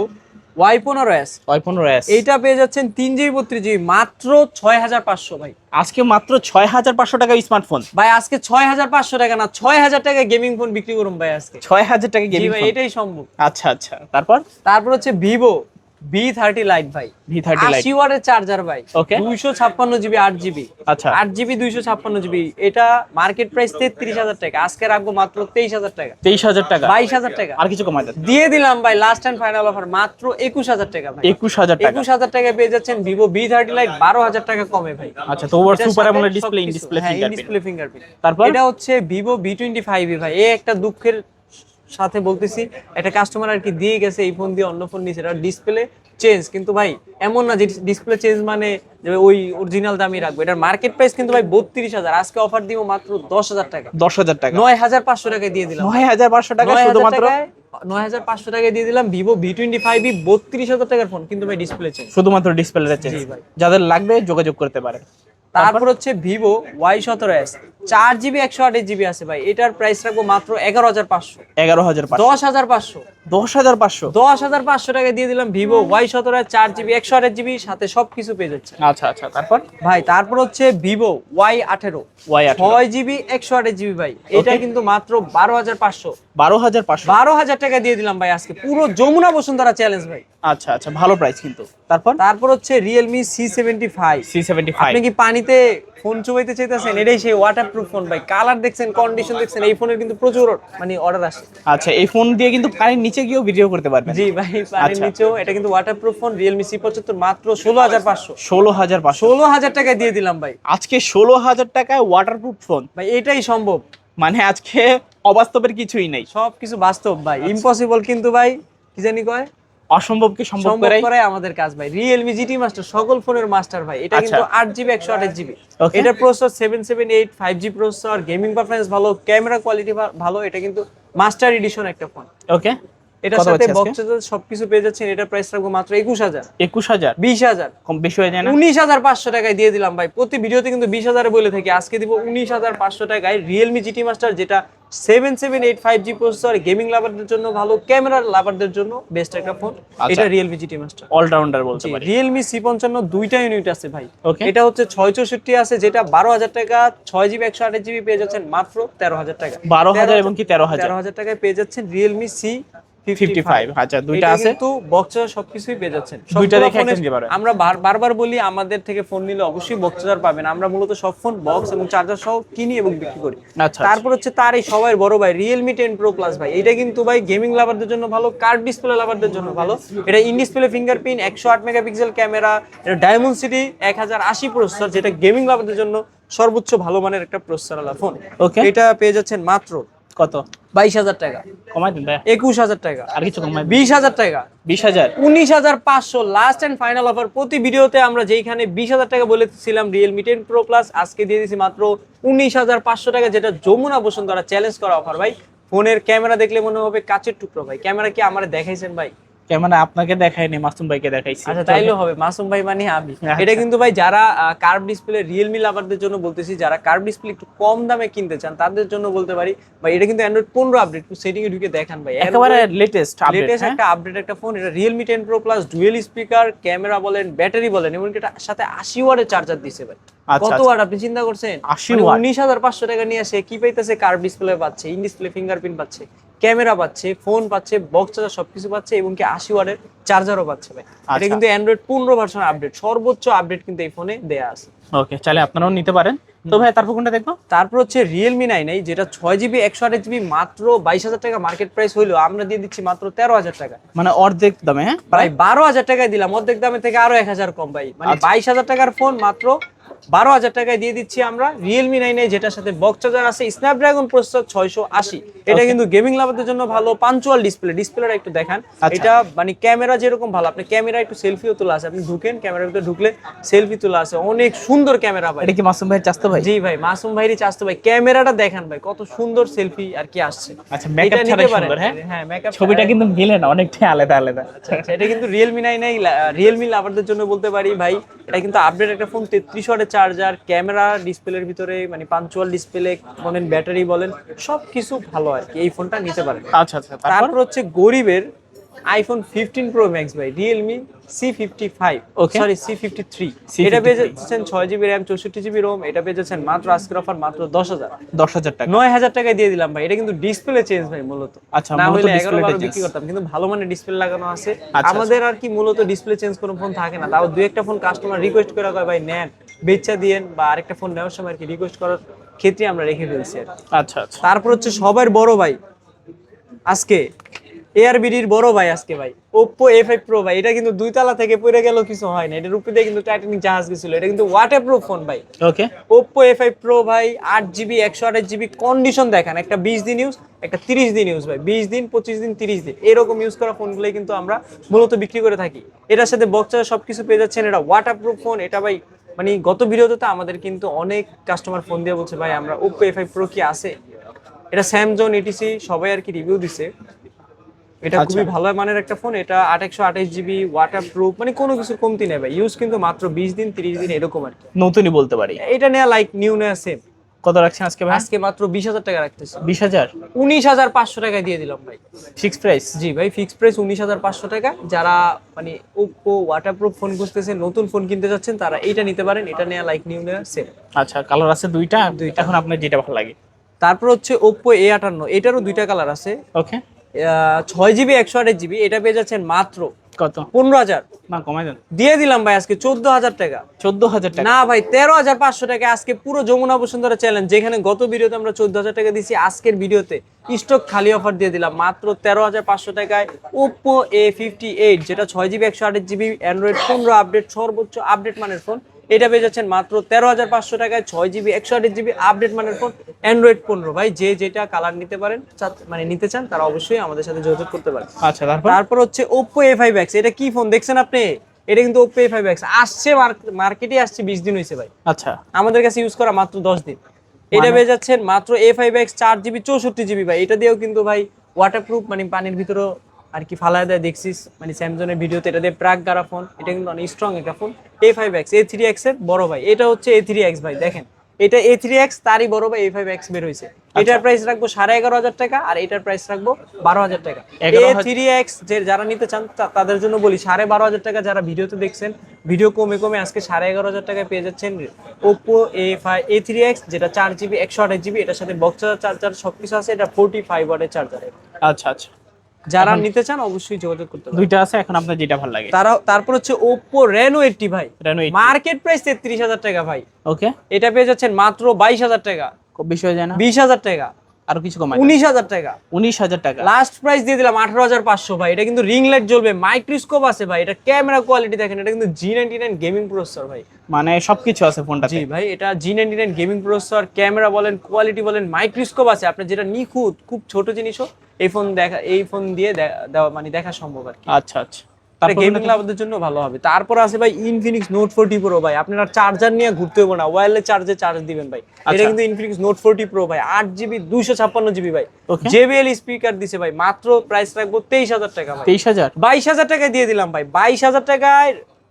ওয়াই পনেরো এস ওয়াই পনেরো এস এইটা পেয়ে যাচ্ছেন তিন জিবি বত্রিশ জিবি মাত্র ছয় হাজার পাঁচশো ভাই। আজকে মাত্র ছয় হাজার পাঁচশো টাকা স্মার্টফোন ভাই আজকে ছয় হাজার পাঁচশো টাকা না ছয় হাজার টাকা গেমিং ফোন বিক্রি করুন ভাই আজকে। ছয় হাজার টাকা গেমিং ভাই এটাই সম্ভব। আচ্ছা আচ্ছা। তারপর? তারপর হচ্ছে ভিভো ভি থার্টি লাইট ভাই। ভি থার্টি লাইট ওয়াটের চার্জার ভাই. দুইশো ছাপ্পান্ন জিবি আট জিবি আচ্ছা। আট জিবি দুইশো ছাপ্পান্ন জিবি এটা মার্কেট প্রাইস তেত্রিশ হাজার টাকা। আজকে রাখব মাত্র তেইশ হাজার টাকা। তেইশ হাজার টাকা। বাইশ হাজার টাকা। আর কিছু কমাই দিয়ে দিলাম ভাই লাস্ট এন্ড ফাইনাল অফার মাত্র একুশ হাজার টাকা ভাই। একুশ হাজার টাকা। একুশ হাজার টাকা পেয়ে যাচ্ছেন ভিভো বি থার্টি লাইট বারো হাজার টাকা কমে ভাই। আচ্ছা তো সুপার ডিসপ্লে ইন ডিসপ্লে হ্যাঁ, ফিঙ্গারপ্রিন্ট তারপর? এটা হচ্ছে ভিভো টোয়েন্টি ফাইভ ভাই। এই একটা দুঃখের সাথে বলতেছি একটা কাস্টমার আর কি দিয়ে গেছে এই ফোন দিয়ে অন্য ফোন নিয়েছে এটা ডিসপ্লে চেঞ্জ কিন্তু ভাই এমন না যে ডিসপ্লে চেঞ্জ মানে যে ওই অরিজিনাল দামই রাখব। এটার মার্কেট প্রাইস কিন্তু ভাই বত্রিশ হাজার। আজকে অফার দিব মাত্র দশ হাজার টাকা। দশ হাজার টাকা। নয় হাজার পাঁচশো টাকায় দিয়ে দিলাম। নয় হাজার পাঁচশো টাকা শুধুমাত্র? নয় হাজার পাঁচশো টাকায় দিয়ে দিলাম ভিভো ভি টোয়েন্টি ফাইভ বত্রিশ হাজার টাকার ফোন কিন্তু ভাই ডিসপ্লে চেঞ্জ শুধুমাত্র ডিসপ্লে চেঞ্জ যাদের লাগবে যোগাযোগ করতে পারে তারপর হচ্ছে ভিভো ওয়াই সতেরো এস চার জিবি একশো আঠাশ জিবি আছে ভাই। এটার প্রাইস রাখব মাত্র এগারো হাজার পাঁচশো। এগারো হাজার দশ হাজার পাঁচশো। দশ হাজার পাঁচশো? দশ হাজার পাঁচশো টাকা দিয়ে দিলাম ভিভো ওয়াই সতেরো চার জিবি একশো আঠাশ জিবি সাথে সবকিছু পেয়ে যাচ্ছে। আচ্ছা আচ্ছা তারপর? ভাই তারপর হচ্ছে ভিভো ওয়াই আঠেরো। ওয়াই ছয় জিবি একশো আঠাশ জিবি ভাই। এটা কিন্তু মাত্র বারো হাজার পাঁচশো। বারো হাজার পাঁচশো। বারো হাজার টাকা দিয়ে দিলাম ভাই আজকে। পুরো যমুনা বসুন্ধরা চ্যালেঞ্জ ভাই। আচ্ছা আচ্ছা ভালো প্রাইস কিন্তু। তারপর? তারপর হচ্ছে Realme C seventy five C seventy five আপনি কি পানিতে ফোন চুবাইতে চাইতেছেন? এটাই সেই ওয়াটার প্রুফ ফোন ভাই। কালার দেখছেন কন্ডিশন দেখছেন এই ফোনের কিন্তু প্রচুর মানে অর্ডার আসে। আচ্ছা এই ফোন দিয়ে কিন্তু পানির নিচে গিয়েও ভিডিও করতে পারবেন। জি ভাই পানির আচ্ছা। নিচেও এটা কিন্তু waterproof phone Realme C পঁচাত্তর মাত্র ষোলো হাজার পাঁচশো। ষোলো হাজার পাঁচশো। ষোলো হাজার টাকায় দিয়ে দিলাম ভাই। আজকে ষোলো হাজার টাকায় ওয়াটারপ্রুফ ফোন ভাই এটাই সম্ভব। মানে আজকে অবাস্তবের কিছুই নেই। সব কিছু বাস্তব ভাই। ইম্পসিবল কিন্তু ভাই। কি জানি কয়? অসম্ভবকে সম্ভব করে আমাদের কাজ ভাই। Realme GT Master সকল ফোনের মাস্টার ভাই। এটা কিন্তু আচ্ছা। আট জিবি একশো আঠাশ জিবি এটার processor seven seven eight five G processor gaming performance ভালো ক্যামেরা কোয়ালিটি ভালো এটা কিন্তু মাস্টার এডিশন একটা ফোন ওকে এটার সাথে সবকিছু পেয়ে যাচ্ছেন এটা প্রাইস রাখব মাত্র 21000 21000 20000 কম বেশি হয়ে যায় না? 19500 টাকায় দিয়ে দিলাম ভাই। প্রতি ভিডিওতে কিন্তু 20000 বলে থাকি আজকে দিব 19500 টাকায় Realme GT Master যেটা 7785G প্রসেসর গেমিং লাভারদের জন্য ভালো ক্যামেরার লাভারদের জন্য বেস্ট একটা ফোন আচ্ছা। এটা রিয়েলমি জিটি মাস্টার অলরাউন্ডার বলতে রিয়েলমি সি পঞ্চান্ন দুইটা ইউনিট আছে ভাই। এটা হচ্ছে 664 আছে যেটা 12000 টাকা 6GB 128GB পেয়ে যাচ্ছেন মাত্র 13000 টাকা। 12000 এবং কি 13000 হাজার? টাকায় পেয়ে যাচ্ছেন রিয়েলমি সি আমাদের থেকে ফোন নিলে অবশ্যই বক্সার পাবেন। আমরা মূলত সব ফোন বক্স এবং চার্জার সহ কিনি এবং বিক্রি করি। তারপর হচ্ছে তার বড় ভাই ভাই। এটা কিন্তু ভাই গেমিং লাভারদের জন্য ভালো কার্ড ডিসপ্লে লাভারদের জন্য ভালো। এটা ফিঙ্গারপ্রিন্ট ক্যামেরা যেটা গেমিং লাভারদের জন্য সর্বোচ্চ ভালো মানের একটা প্রসার ফোন এটা পেয়ে যাচ্ছেন মাত্র কত? বাইশ হাজার টাকা। কমাই দিন ভাই একুশ হাজার টাকা। আর কিছু কমাই বিশ হাজার টাকা। বিশ হাজার? উনিশ হাজার পাঁচশো লাস্ট অ্যান্ড ফাইনাল অফার প্রতি ভিডিওতে আমরা যেইখানে বিশ হাজার টাকা বলেছিলাম রিয়েলমি টেন প্রো প্লাস আজকে দিয়ে দিয়েছি মাত্র উনিশ হাজার পাঁচশো টাকা যেটা যমুনা বসুন্ধরা চ্যালেঞ্জ করা অফার ভাই। ফোনের ক্যামেরা দেখলে মনে হবে কাচের টুকরো ভাই। ক্যামেরা কি আমার দেখাইছেন ভাই? ক্যামেরা আপনাকে দেখায়নি মাসুম ভাইকে দেখাইছি। আচ্ছা হবে। মাসুম ভাই মানে আমি। আচ্ছা। এটা কিন্তু ভাই যারা কার্ভ ডিসপ্লে রিয়েলমি লাভারদের জন্য বলতেছি যারা কার্ভ ডিসপ্লে একটু কম দামে কিনতে চান তাদের জন্য বলতে পারি ভাই এটা কিন্তু অ্যান্ড্রয়েড পনেরো আপডেট সেটিং এ ঢুকে দেখান ভাই। একেবারে লেটেস্ট আপডেট লেটেস্ট একটা আপডেট একটা ফোন এটা Realme ten pro plus dual speaker camera বলেন ব্যাটারি বলেন এবং এটার সাথে আশি ওয়াটের চার্জার দিছে ভাই। আচ্ছা, কত। ওয়াট আপনি চিন্তা করছেন? 80 watt? উনিশ হাজার পাঁচশো টাকা নিয়ে আসে কি পাইতেছে কার্ভ ডিসপ্লে পাচ্ছে ইন ডিসপ্লে ফিঙ্গারপ্রিন্ট পাচ্ছে। ক্যামেরা পাচ্ছে ফোন পাচ্ছে বক্স চার্জার সবকিছু পাচ্ছে এবং কি আশি ওয়ার্ডের চার্জারও পাচ্ছে ভাই। এটা আচ্ছা। কিন্তু অ্যান্ড্রয়েড পনেরো ভার্সন আপডেট সর্বোচ্চ আপডেট কিন্তু এই ফোনে দেয়া আছে। ওকে চাইলে আপনারাও নিতে পারেন। তো ভাই তারপর কোনটা দেখব? তারপর হচ্ছে রিয়েলমি নাইন এই যেটা ছয় জিবি একশো আঠাশ জিবি মাত্র বাইশ হাজার টাকা মার্কেট প্রাইস হইলেও আমরা দিয়ে দিচ্ছি মাত্র তেরো হাজার টাকা। মানে অর্ধেক দামে হ্যাঁ? ভাই বারো হাজার টাকায় দিলাম অর্ধেক দামের থেকে আরও এক হাজার কম ভাই। মানে আচ্ছা। বাইশ হাজার টাকার ফোন মাত্র বারো হাজার টাকায় দিয়ে দিচ্ছি আমরা রিয়েলমি নাইনে যেটার সাথে বক্স চার্জার আছে স্ন্যাপড্রাগন প্রসেসর ছয়শো আশি। এটা কিন্তু গেমিং লাভারদের জন্য ভালো পাঞ্চুয়াল ডিসপ্লে ডিসপ্লেটা একটু দেখান। আচ্ছা। এটা মানে ক্যামেরা যেরকম ভালো আপনি ক্যামেরা একটু সেলফিও তোলা আছে। আপনি ঢুকেন ক্যামেরার ভিতরে ঢুকলে সেলফি তোলা আছে। অনেক সুন্দর ক্যামেরা ভাই। এটা কি মাসুম ভাই চাস্তো ভাই? জি ভাই মাসুম ভাইরই চাস্তো ভাই। ক্যামেরাটা দেখান ভাই কত সুন্দর সেলফি আর কি আসছে। আচ্ছা মেকআপ পারেন। সুন্দর হ্যাঁ? হ্যাঁ মেকআপ ছবিটা কিন্তু মিলে না অনেকটাই আলাদা আলাদা। আচ্ছা, এটা কিন্তু রিয়েলমি নাই নাই রিয়েলমি লাভারদের জন্য বলতে পারি ভাই। এটা কিন্তু আপডেট একটা ফোন তেত্রিশ ওয়াটের চার্জার ক্যামেরা ডিসপ্লের ভিতরে মানে পাঞ্চুয়াল ডিসপ্লে বলেন ব্যাটারি বলেন সব কিছু ভালো আর কি এই ফোনটা নিতে পারেন আচ্ছা আচ্ছা তারপর? হচ্ছে গরিবের আইফোন ফিফটিন প্রো ম্যাক্স ভাই Realme C fifty five sorry C fifty three C53 এটা পেয়ে যাচ্ছেন ছয় জিবি র্যাম চৌষট্টি জিবি রোম এটা পেয়ে যাচ্ছেন মাত্র আজকের অফার মাত্র দশ হাজার। দশ হাজার টাকা। নয় হাজার টাকায় দিয়ে দিলাম ভাই এটা কিন্তু ডিসপ্লে চেঞ্জ ভাই মূলত। আচ্ছা, না মূলত হলে এগারো বারো বিক্রি করতাম কিন্তু ভালো মানের ডিসপ্লে লাগানো আছে। আচ্ছা, আমাদের আর কি মূলত ডিসপ্লে চেঞ্জ কোনো ফোন থাকে না তাও দুই একটা ফোন কাস্টমার রিকোয়েস্ট করে ভাই নেন। বেচা দিয়েন বা আরেকটা ফোন নেওয়ার সময় আর কি রিকোয়েস্ট করার ক্ষেত্রে আমরা রেখে ফেলছি আর আচ্ছা আচ্ছা। তারপর হচ্ছে সবার বড় ভাই আজকে এআরবিডির বড় ভাই আজকে ভাই। ওপ্পো এ ফাইভ প্রো ভাই এটা কিন্তু দুই তালা থেকে পড়ে গেল কিছু হয় না। এটার উপরে দিয়ে কিন্তু টাইটানিক জাহাজ গেছিল। এটা কিন্তু ওয়াটার প্রুফ ফোন ভাই। Okay Oppo A five pro ভাই আট জিবি একশো আঠাশ জিবি কন্ডিশন দেখান একটা বিশ দিন ইউজ একটা তিরিশ দিন ইউজ ভাই। বিশ দিন পঁচিশ দিন তিরিশ দিন এরকম ইউজ করা ফোনগুলোই কিন্তু আমরা মূলত বিক্রি করে থাকি। এটার সাথে বক্সা সব কিছু পেয়ে যাচ্ছেন এটা ওয়াটার প্রুফ ফোন এটা ভাই মানে গত ভিডিওতে তো আমাদের কিন্তু অনেক কাস্টমার ফোন দিয়ে বলছে ভাই আমরা ওপ্পো এ ফাইভ প্রো কি আছে? এটা স্যামসং এটিসি সবাই আর কি রিভিউ দিছে। এটা আচ্ছা। খুবই ভালো মানের একটা ফোন এটা আট একশো আঠাশ জিবি ওয়াটার প্রুফ মানে কোনো কিছু কমতি নেই ভাই ইউজ কিন্তু মাত্র বিশ দিন তিরিশ দিন এরকম আর কি। নতুনই বলতে পারি। এটা নেওয়া লাইক নিউ নেওয়া সেম কত রাখছেন আজকে ভাই? আজকে মাত্র বিশ হাজার টাকা রাখতেছি। বিশ হাজার? উনিশ হাজার পাঁচশো টাকায় দিয়ে দিলাম ভাই। ফিক্স প্রাইস জি ভাই ফিক্স প্রাইস উনিশ হাজার পাঁচশো টাকা। যারা মানে ওপ্পো ওয়াটারপ্রুফ ফোন খুঁজতেছেন নতুন ফোন কিনতে যাচ্ছেন তারা এইটা নিতে পারেন। এটা নেওয়া লাইক নিউ নেওয়া সেম আচ্ছা কালার আছে দুইটা। দুইটা। এখন আপনার যেটা ভালো লাগে। তারপর হচ্ছে ওপ্পো এ আটান্ন। এটারও দুইটা কালার আছে। ওকে ছয় জিবি একশো আঠাশ জিবি এটা পেয়ে যাচ্ছেন মাত্র কত? পনেরো হাজার। না কমাই দেন। দিয়ে দিলাম ভাই আজকে চোদ্দ হাজার টাকা। চোদ্দ হাজার টাকা। না ভাই তেরো হাজার পাঁচশো টাকা আজকে পুরো যমুনা বসুন্ধরা চ্যালেঞ্জ যেখানে গত ভিডিওতে আমরা চোদ্দ হাজার টাকা দিয়েছি আজকের ভিডিওতে স্টক খালি অফার দিয়ে দিলাম মাত্র তেরো হাজার পাঁচশো টাকায় ওপ্পো এ ফিফটি এইট যেটা ছয় জিবি একশো আঠাশ জিবি অ্যান্ড্রয়েড পনেরো আপডেট সর্বোচ্চ আপডেট মানের ফোন এটা পেয়ে যাচ্ছেন মাত্র তেরো হাজার পাঁচশো টাকায় ছয় জিবি একশো আঠাশ জিবি আপডেট মানের ফোন অ্যান্ড্রয়েড পনেরো। ভাই যে যেটা কালার নিতে পারেন মানে নিতে চান তারা অবশ্যই আমাদের সাথে যোগাযোগ করতে পারেন। আচ্ছা তারপর? তারপর হচ্ছে ওপ্পো এ ফাইভ এক্স এটা কি ফোন দেখছেন আপনি? এটা কিন্তু ওপ্পো এ ফাইভ এক্স আসছে মার্কেটে আসছে বিশ দিন হয়েছে ভাই। আচ্ছা। আমাদের কাছে ইউজ করা মাত্র দশ দিন। এটা পেয়ে যাচ্ছেন মাত্র এ ফাইভ এক্স চার জিবি চৌষট্টি জিবি ভাই। এটা দিয়েও কিন্তু ভাই ওয়াটারপ্রুফ মানে পানির ভিতরেও আর কি ফালায় দেয় দেখছিস? মানে স্যামসংয়ের ভিডিওতে এটা দিয়ে প্রাক গারা ফোন এটা কিন্তু অনেক স্ট্রং একটা phone. A five X A three এক্সের বড় ভাই। এটা হচ্ছে এ থ্রি এক্স ভাই দেখেন। এটা এ থ্রি এক্স তারই বড় ভাই এ ফাইভ এক্স বের হয়েছে। এটার প্রাইস রাখব সাড়ে এগারো হাজার টাকা আর এটার প্রাইস রাখব বারো হাজার টাকা। এ থ্রি এক্স যে যারা নিতে চান তাদের জন্য বলি সাড়ে বারো হাজার টাকা যারা ভিডিওতে দেখছেন ভিডিও কমে কমে আজকে সাড়ে এগারো হাজার টাকায় পেয়ে যাচ্ছেন Oppo A five A three X যেটা চার জিবি একশো আঠাশ জিবি এটার সাথে বক্স চার্জার সবকিছু আছে এটা ফোর্টি ফাইভ ওয়াটের চার্জার আচ্ছা আচ্ছা। যারা নিতে চান অবশ্যই যোগাযোগ করতে পারেন। দুইটা আছে এখন আপনার যেটা ভালো লাগে। তারা তারপর হচ্ছে ওপো রেনো এইটটি ভাই। Reno 80 মার্কেট প্রাইস তেত্রিশ হাজার টাকা ভাই। ওকে এটা পেয়ে যাচ্ছেন মাত্র বাইশ হাজার টাকা। খুব বেশি হয়ে যায় না? বিশ হাজার টাকা। আর কিছু কমাই উনিশ হাজার টাকা। উনিশ হাজার টাকা। লাস্ট প্রাইস দিয়ে দিলাম আঠারো হাজার পাঁচশো ভাই। এটা কিন্তু রিং লাইট জ্বলবে। মাইক্রোস্কোপ আছে ভাই। এটা ক্যামেরা কোয়ালিটি দেখেন। এটা কিন্তু G ninety nine gaming processor ভাই। মানে সবকিছু আছে ফোনটাতে। জি ভাই। এটা G ninety nine gaming processor camera বলেন কোয়ালিটি বলেন মাইক্রোস্কোপ আছে। আপনার যেটা নিখুঁত খুব ছোট জিনিসও এই ফোন দেখা এই ফোন দিয়ে দেওয়া মানে দেখা সম্ভব আর কি। আচ্ছা আচ্ছা। গেমিং? লাভারদের জন্য ভালো হবে। তারপর আছে ভাই ইনফিনিক্স নোট ফোরটি প্রো ভাই। আপনারা চার্জার নিয়ে ঘুরতে হবে না। ওয়্যারলেস চার্জে চার্জ দিবেন ভাই। এটা আচ্ছা। কিন্তু ইনফিনিক্স নোট ফোরটি প্রো ভাই। আট জিবি দুইশো ছাপ্পান্ন জিবি ভাই। জেবিএল স্পিকার দিছে ভাই। মাত্র প্রাইস রাখব তেইশ হাজার টাকা তেইশ হাজার? বাইশ হাজার টাকা দিয়ে দিলাম ভাই। বাইশ হাজার টাকায়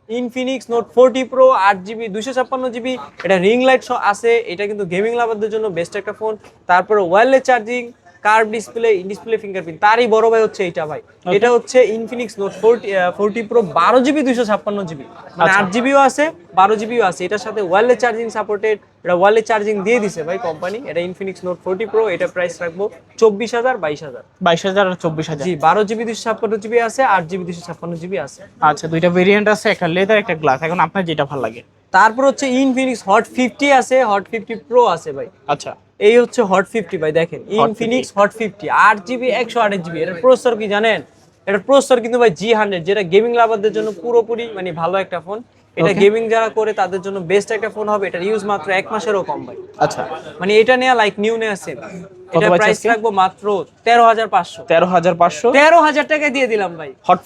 ইনফিনিক্স নোট ফোরটি প্রো আট জিবি দুশো ছাপ্পান্ন জিবি এটা রিং লাইট আছে। এটা কিন্তু গেমিং লাভারদের জন্য বেস্ট একটা ফোন তারপরে wireless charging curve display display fingerprint তারই বড় ভাই হচ্ছে এটা ভাই। এটা হচ্ছে Infinix Note forty forty pro বারো জিবি দুইশো ছাপ্পান্ন জিবি মানে আচ্ছা। আট জিবিও আছে বারো জিবিও আছে। এটার সাথে ওয়্যারলেস চার্জিং সাপোর্টেড এটা ওয়্যারলেস চার্জিং দিয়ে দিছে ভাই কোম্পানি এটা ইনফিনিক্স নোট ফোরটি প্রো এটা প্রাইস রাখব চব্বিশ হাজার বাইশ হাজার। বাইশ হাজার আর চব্বিশ হাজার। জি বারো জিবি দুশো ছাপ্পান্ন জিবি আছে আট জিবি দুশো ছাপ্পান্ন জিবি আছে। আচ্ছা দুইটা ভেরিয়েন্ট আছে একটা লেদার একটা গ্লাস এখন আপনার যেটা ভালো লাগে। তারপর হচ্ছে ইনফিনিক্স হট ফিফটি আছে হট ফিফটি প্রো আছে ভাই। আচ্ছা। এই হচ্ছে হট ফিফটি ভাই দেখেন। ইনফিনিক্স হট ফিফটি আট জিবি একশো আট জিবি এটার প্রসেসর কি জানেন? এটার প্রসেসর কিন্তু ভাই জি হান্ড্রেড যেটা গেমিং লাভারদের জন্য পুরোপুরি মানে ভালো একটা ফোন এটা গেমিং যারা করে তাদের জন্য বেস্ট একটা ফোন হবে। এটার ইউজ মাত্র এক মাসেরও কম ভাই। আচ্ছা। মানে এটা নেওয়া লাইক নিউ নেওয়া সেম এটা প্রাইস রাখব মাত্র টাকা দিয়ে দিলাম ভাই। Hot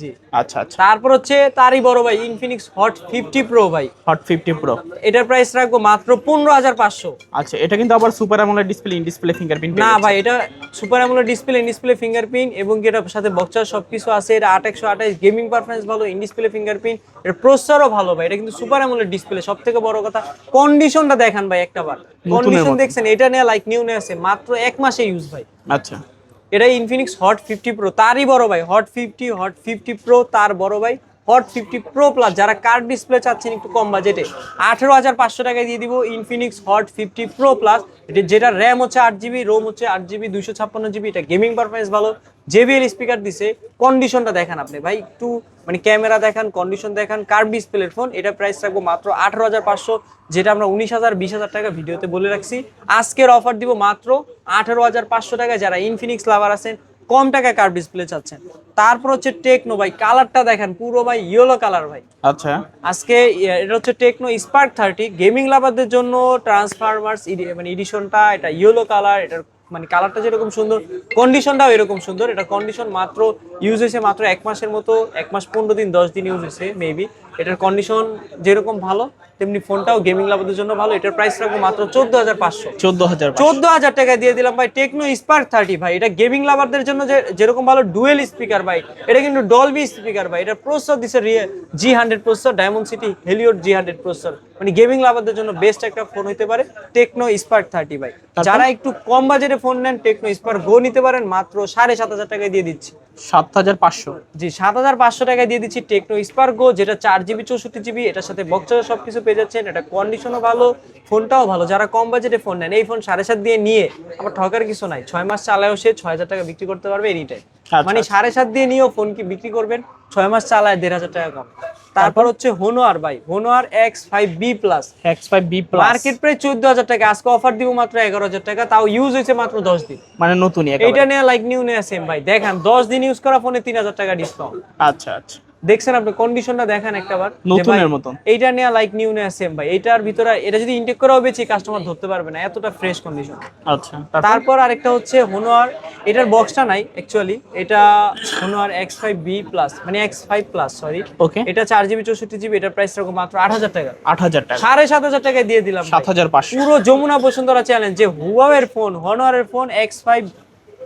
G. আচ্ছা আচ্ছা। তারপর হচ্ছে তারই বড় ভাই ইনফিনিক্স হট ফিফটি প্রো ভাই। হট ফিফটি প্রো এটার প্রাইস রাখব মাত্র পনেরো হাজার পাঁচশো। আচ্ছা এটা কিন্তু আবার সুপার আমলের ডিসপ্লে ইন ডিসপ্লে ফিঙ্গারপ্রিন্ট না ভাই এটা super AMOLED display in display fingerprint এবং কি এটার সাথে বক্সার সবকিছু আছে এটা আট একশো আঠাশ গেমিং পারফরমেন্স ভালো ইন ডিসপ্লে ফিঙ্গারপ্রিন্ট এর প্রসেসরও ভালো ভাই এটা কিন্তু সুপার অ্যামোলেড ডিসপ্লে সব থেকে বড় কথা কন্ডিশনটা দেখান ভাই একটা বার কন্ডিশন দেখছেন এটা নিয়ে লাইক নিউ নিয়ে আছে মাত্র এক মাসে ইউজ ভাই। আচ্ছা। এটা ইনফিনিক্স হট ফিফটি প্রো তারই বড় ভাই। Hot fifty Hot fifty pro তার বড় ভাই। হট ফিফটি প্রো প্লাস যারা কার ডিসপ্লে চাচ্ছেন একটু কম বাজেটে আঠেরো হাজার পাঁচশো টাকায় দিয়ে দিব Infinix Hot fifty pro plus এটা যেটা র্যাম হচ্ছে আট জিবি রোম হচ্ছে আট জিবি দুশো ছাপ্পান্ন জিবি এটা গেমিং পারফরমেন্স ভালো। জেবিএল স্পিকার দিছে কন্ডিশনটা দেখান আপনি ভাই একটু মানে ক্যামেরা দেখান কন্ডিশন দেখান কার্ভ ডিসপ্লের ফোন এটা প্রাইস রাখব মাত্র আঠারো হাজার পাঁচশো যেটা আমরা উনিশ হাজার বিশ হাজার টাকা ভিডিওতে বলে রাখছি। আজকের অফার দিব মাত্র আঠারো হাজার পাঁচশো টাকা যারা ইনফিনিক্স লাভার আছেন কম টাকায় কার্ভ ডিসপ্লে চাচ্ছেন। তারপর হচ্ছে টেকনো ভাই কালারটা দেখেন পুরো ভাই ইয়েলো কালার ভাই। আচ্ছা। আজকে ইয়ে, এটা হচ্ছে টেকনো স্পার্ক থার্টি গেমিং লাভারদের জন্য ট্রান্সফার্মার্স মানে এডিশনটা এটা ইয়েলো কালার এটার মানে কালারটা যেরকম সুন্দর কন্ডিশনটাও এরকম সুন্দর। এটা কন্ডিশন মাত্র ইউজ হয়েছে মাত্র এক মাসের মতো, এক মাস পনেরো দিন, দশ দিন ইউজ হয়েছে মেবি এটার কন্ডিশন যেরকম ভালো তেমনি ফোনটাও গেমিং লাভারদের জন্য ভালো। এটার প্রাইস রাখব মাত্র চোদ্দ হাজার পাঁচশো। চোদ্দ হাজার চোদ্দ হাজার টাকা দিয়ে দিলাম ভাই টেকনো স্পার্ক থার্টি ভাই। এটা গেমিং লাভারদের জন্য যে যেরকম ভালো ডুয়েল স্পিকার ভাই। এটা কিন্তু ডলবি স্পিকার ভাই। এটা প্রসেসর দিছে G hundred processor Dimensity হেলিওর জি হান্ড্রেড প্রসেসর মানে গেমিং লাভারদের জন্য বেস্ট একটা ফোন হতে পারে টেকনো স্পার্ক থার্টি ভাই। যারা একটু কম বাজেটে ফোন নেন টেকনো স্পার্ক গো নিতে পারেন মাত্র সাড়ে সাত হাজার টাকায় দিয়ে দিচ্ছি। সাত হাজার পাঁচশো। জি সাত হাজার পাঁচশো টাকায় দিয়ে দিচ্ছি টেকনো স্পার্ক গো যেটা চার জিবি চৌষট্টি জিবি এটার সাথে বক্সার সবকিছু পেয়ে যাচ্ছেন এটা কন্ডিশনও ভালো ফোনটাও ভালো। যারা কম বাজেটে ফোন নেন এই ফোন সাড়ে সাত দিয়ে নিয়ে আবার ঠকার কিছু নাই। ছয় মাস চালায়ও সে ছয় হাজার টাকা বিক্রি করতে পারবে এনি টাইম আচ্ছা, মানে সাড়ে সাত দিয়ে নিয়েও ফোন কি বিক্রি করবেন? ছয় মাস চালায় দেড় হাজার টাকা কম। তারপর হচ্ছে হোনোয়ার ভাই। Honor X five B plus X five B plus market price চোদ্দ হাজার টাকা। আজকে অফার দিব মাত্র এগারো হাজার টাকা। তাও ইউজ হয়েছে মাত্র দশ দিন। মানে নতুন এটা। নিয়ে লাইক নিউ নেয়া সেম ভাই। দেখেন দশ দিন ইউজ করা ফোনে তিন হাজার টাকা ডিসকাউন্ট আচ্ছা আচ্ছা। দেখছেন আপনি কন্ডিশনটা দেখেন একটাবার নতুনের মতন। এইটা নেওয়া লাইক নিউ নেওয়া সেম ভাই। এটার ভিতরে এটা যদি ইনটেক করাও বেশি কাস্টমার ধরতে পারবে না। এতটা ফ্রেশ কন্ডিশন আচ্ছা তারপর? আরেকটা হচ্ছে হোনোয়ার এটার বক্সটা নাই অ্যাকচুয়ালি এটা Honor X five B plus মানে X five plus sorry okay এটা চার জিবি চৌষট্টি জিবি এটার প্রাইস রাখো মাত্র আট হাজার টাকা। আট হাজার টাকা। সাড়ে সাত হাজার টাকায় দিয়ে দিলাম। সাত হাজার পাঁচশো। পুরো যমুনা বসুন্ধরা চ্যালেঞ্জ যে হুয়াওয়ের ফোন হনোয়ারের ফোন এক্স ফাইভ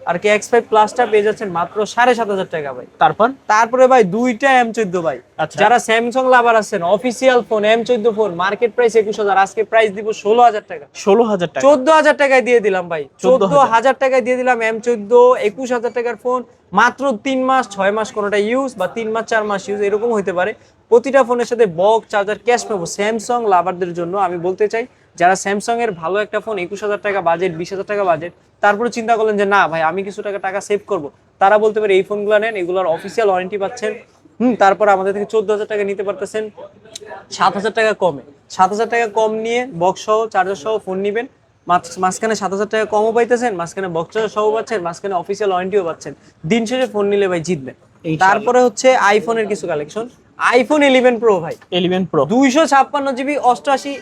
আর কি এক্স ফাইভ প্লাসটা পেয়ে যাচ্ছেন মাত্র সাড়ে সাত হাজার টাকা ভাই। তারপর? তারপরে ভাই দুইটা এম চোদ্দ ভাই। আচ্ছা। যারা স্যামসাং লাভার আছেন অফিসিয়াল ফোন এম চোদ্দ ফোন মার্কেট প্রাইস একুশ হাজার আজকে প্রাইস দিব ষোলো হাজার টাকা। ষোলো হাজার টাকা। চোদ্দ হাজার টাকায় দিয়ে দিলাম ভাই। চোদ্দ হাজার। টাকায় দিয়ে দিলাম এম চোদ্দ একুশ হাজার টাকার ফোন মাত্র তিন মাস ছয় মাস কোনোটা ইউজ বা তিন মাস চার মাস ইউজ এরকম হতে পারে। প্রতিটা ফোনের সাথে বক চার্জার ক্যাশ পাবো স্যামসাং লাভারদের জন্য আমি বলতে চাই। যারা স্যামসাং এর ভালো একটা ফোন একুশ হাজার টাকা বাজেট বিশ হাজার টাকা বাজেট তারপরে চিন্তা করলেন যে না ভাই আমি কিছু টাকা টাকা সেভ করব। তারা বলতে পারে এই ফোনগুলো নেন এগুলোর অফিসিয়াল ওয়ারেন্টি পাচ্ছেন। হুম তারপর আমাদের থেকে চোদ্দ হাজার টাকা নিতে পারতেছেন। সাত হাজার টাকা কমে। সাত হাজার টাকা কম নিয়ে বক্স সহ চার্জার সহ ফোন নিবেন। মাঝখানে সাত হাজার টাকা কমও পাইতেছেন মাঝখানে বক্স চার্জার সহ পাচ্ছেন মাঝখানে অফিসিয়াল ওয়ারেন্টিও পাচ্ছেন। দিন শেষে ফোন নিলে ভাই জিতবেন। তারপরে হচ্ছে আইফোনের কিছু কালেকশন আইফোন ইলেভেন প্রো ভাই। এলিভেন প্রো দুইশো ছাপ্পান্ন জিবি অষ্টআশি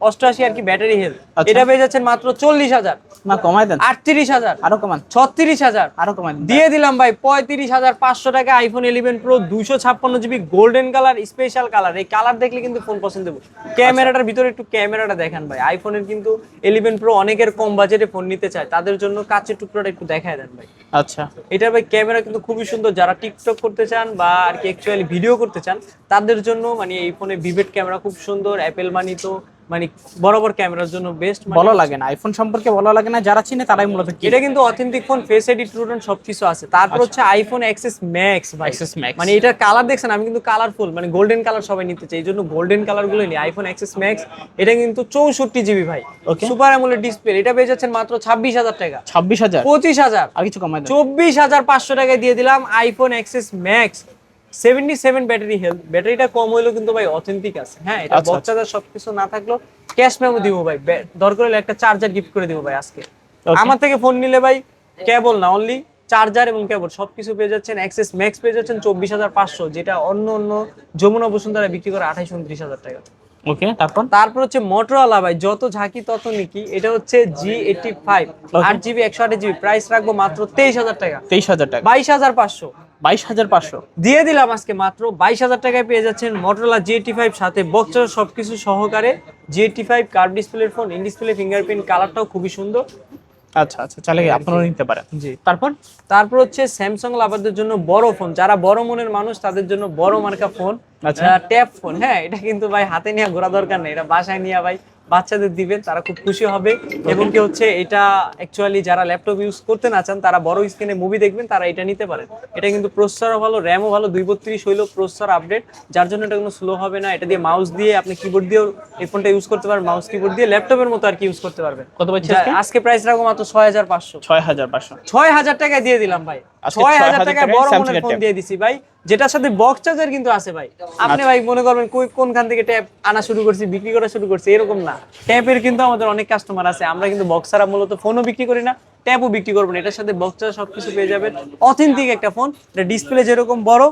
অষ্টআশি আর কি ব্যাটারি হেলথ। আচ্ছা। এটা পেয়ে যাচ্ছেন মাত্র চল্লিশ হাজার। না কমাই দেন। আটত্রিশ হাজার। আরও কমান ছত্রিশ হাজার। আরও কমান দিয়ে দিলাম ভাই পঁয়ত্রিশ হাজার পাঁচশো টাকা আইফোন ইলেভেন প্রো দুশো ছাপ্পান্ন GB golden colour special colour এই কালার দেখলে কিন্তু ফোন পছন্দ হবে। ক্যামেরাটার ভিতরে একটু ক্যামেরাটা দেখেন ভাই। আইফোনের কিন্তু ইলেভেন প্রো অনেকের কম বাজেটে ফোন নিতে চায়। তাদের জন্য কাচের টুকরোটা একটু দেখায় দেন ভাই। আচ্ছা। এটা ভাই ক্যামেরা কিন্তু খুবই সুন্দর। যারা টিকটক করতে চান বা আর কি অ্যাকচুয়ালি ভিডিও করতে চান তাদের জন্য মানে এই ফোনে ভিভেট ক্যামেরা খুব সুন্দর অ্যাপেল মানি তো মানে বরাবর ক্যামেরার জন্য বেস্ট বলা লাগে না। আইফোন সম্পর্কে বলা লাগে না যারা চিনে তারাই মূলত এটা কিন্তু authentic phone face ID true tone সবকিছু আছে। তারপর হচ্ছে iPhone XS Max Access Max। মানে এটার কালার দেখছেন আমি কিন্তু কালারফুল মানে গোল্ডেন কালার সবাই নিতে চাই এই জন্য গোল্ডেন কালারগুলো নিই আইফোন এক্সএস ম্যাক্স এটা কিন্তু চৌষট্টি জিবি ভাই. সুপার অ্যামোলেড ডিসপ্লে এটা পেয়ে যাচ্ছেন মাত্র ছাব্বিশ হাজার টাকা। ছাব্বিশ হাজার? পঁচিশ হাজার। আর কিছু দেন চব্বিশ হাজার পাঁচশো টাকায় দিয়ে দিলাম iPhone XS Max seventy seven battery health ব্যাটারিটা কম হইলেও কিন্তু ভাই অথেন্টিক আছে। হ্যাঁ এটা আচ্ছা, বক্সাদার সবকিছু না থাকলেও ক্যাশ মেমো দিব ভাই। দরকার হলে একটা চার্জার গিফট করে দিব ভাই আজকে। আমার থেকে ফোন নিলে ভাই কেবল না অনলি চার্জার এবং কেবল সবকিছু পেয়ে যাচ্ছেন অ্যাক্সেস ম্যাক্স পেয়ে যাচ্ছেন চব্বিশ হাজার পাঁচশো যেটা অন্য অন্য যমুনা বসুন্ধরা বিক্রি করে আঠাইশ উনত্রিশ হাজার টাকা। ওকে তারপর? তারপর হচ্ছে মোটরওয়ালা ভাই যত ঝাঁকি তত নিকি। এটা হচ্ছে জি এইটি ফাইভ আট জিবি একশো আট জিবি প্রাইস রাখব মাত্র তেইশ হাজার টাকা। তেইশ হাজার টাকা। বাইশ হাজার পাঁচশো। বাইশ হাজার পাঁচশো। দিয়ে দিলাম আজকে মাত্র বাইশ হাজার টাকায় পেয়ে যাচ্ছেন মোটরোলা জি এইটি ফাইভ সাথে বক্সের সবকিছু সহকারে জি এইটি ফাইভ কার্ভ ডিসপ্লের ফোন ইন ডিসপ্লে ফিঙ্গারপ্রিন্ট কালারটাও খুবই সুন্দর। আচ্ছা আচ্ছা চাইলে আপনারাও নিতে পারেন। জি তারপর? তারপর হচ্ছে স্যামসাং লাভারদের জন্য বড় ফোন যারা বড় মনের মানুষ তাদের জন্য বড় মার্কা ফোন আচ্ছা। ট্যাব ফোন হ্যাঁ এটা কিন্তু ভাই হাতে নিয়ে ঘোরা দরকার নেই এটা বাসায় নিয়ে ভাই বাচ্চাদের দিবেন তারা খুব খুশি হবে। এবং কি হচ্ছে এটা অ্যাকচুয়ালি যারা ল্যাপটপ ইউজ করতে না চান তারা বড় স্ক্রিনে মুভি দেখবেন তারা এটা নিতে পারেন। এটা কিন্তু প্রসেসরও ভালো র্যামও ভালো দুই বত্রিশ হইল প্রসেসর আপডেট যার জন্য এটা কোনো স্লো হবে না এটা দিয়ে মাউস দিয়ে আপনি কিবোর্ড দিয়েও এই ফোনটা ইউজ করতে পারবেন মাউস কিবোর্ড দিয়ে ল্যাপটপের মতো আর কি ইউজ করতে পারবেন। কত পাচ্ছি আজকে? প্রাইস রাখব মাত্র ছয় হাজার পাঁচশো। ছয় হাজার পাঁচশো। ছয় হাজার টাকায় দিয়ে দিলাম ভাই। ছয় 6,000 হাজার টাকায় বড় ফোন দিয়ে দিছি ভাই। যেটার সাথে বক্স চার্জার কিন্তু আছে ভাই। আপনি আচ্ছা। ভাই মনে করবেন কই কোনখান থেকে ট্যাপ আনা শুরু করছি বিক্রি করা শুরু করছি এরকম না। ট্যাপের কিন্তু আমাদের অনেক কাস্টমার আছে আমরা কিন্তু বক্স ছাড়া মূলত ফোনও বিক্রি করি না। ট্যাপও বিক্রি করবেন এটার সাথে বক্স চার্জার সবকিছু পেয়ে যাবেন। অথেন্টিক একটা ফোন এটা ডিসপ্লে যেরকম বড়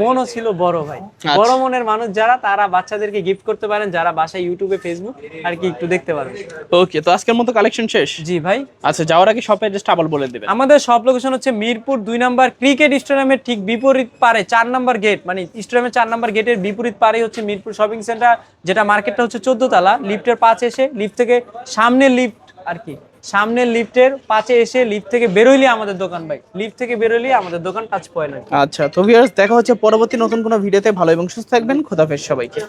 মনও ছিল বড় ভাই। আচ্ছা। বড় মনের মানুষ যারা তারা বাচ্চাদেরকে গিফট করতে পারেন যারা বাসায় ইউটিউবে ফেসবুক আর কি একটু দেখতে পারবেন। ওকে তো আজকের মতো কালেকশন শেষ? জি ভাই। আচ্ছা যাওয়ার আগে শপের জাস্ট আবার বলে দেবেন। আমাদের সব লোকেশন হচ্ছে মিরপুর দুই নাম্বার ক্রিকেট স্টেডিয়ামের ঠিক বিপরীত পারে চার নাম্বার গেট মানে স্টেডিয়ামের চার নাম্বার গেটের বিপরীত পারে হচ্ছে মিরপুর শপিং সেন্টার যেটা মার্কেটটা হচ্ছে চোদ্দ তালা লিফটের পাঁচে এসে লিফট থেকে সামনের লিফট আর কি। সামনের লিফটের পাশে এসে লিফট থেকে বেরোইলে আমাদের দোকান, ভাই। লিফট থেকে বেরোইলে আমাদের দোকান টাচ পয়েন্ট আচ্ছা তো ভিউয়ার্স দেখা হচ্ছে পরবর্তী নতুন কোনো ভিডিওতে ভালো এবং সুস্থ থাকবেন। খোদাফেজ সবাইকে।